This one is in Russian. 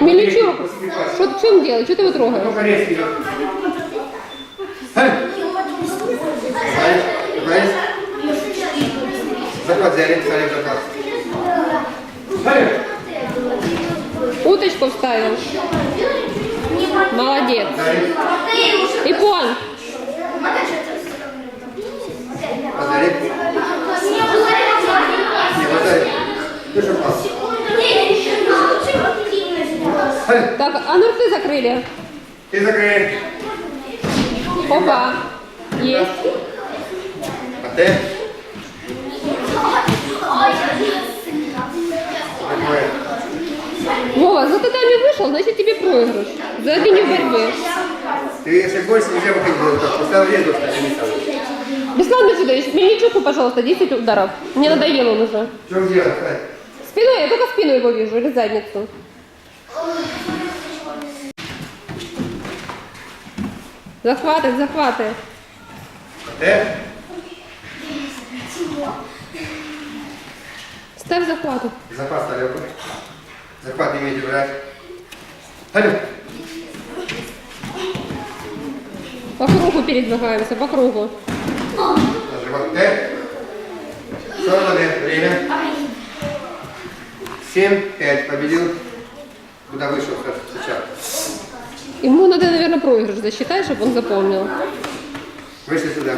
Мельничук, что в чем дело? Что ты его трогаешь? Ну-ка, резкий. Взяли, стали захват. Эй! Уточку вставил. Молодец. Ипон, Подарим. Не, подарим. Ты что, пас? Эй! Так, а ну рты закрыли. Ты закрой. Опа. Есть. А ты? Вова, за татами вышел, значит тебе проигрыш. За линию борьбы. Ты если больше нельзя выходить, то поставил еду, кстати, не стал. Беслан Меджидович, Мельничуку, пожалуйста, 10 ударов. Мне надоело он уже. Что делать? Спиной, я только спину его вижу, или задницу. Захваты, захваты. Ты? Ставь захваты. Запас тарелку. Захват имейте брать. Алло. По кругу передвигаемся, по кругу. Т. 41. Время. 7, 5. Победил. Куда вышел сейчас? Ему надо, наверное, проигрыш засчитать, чтобы он запомнил. Вышли сюда.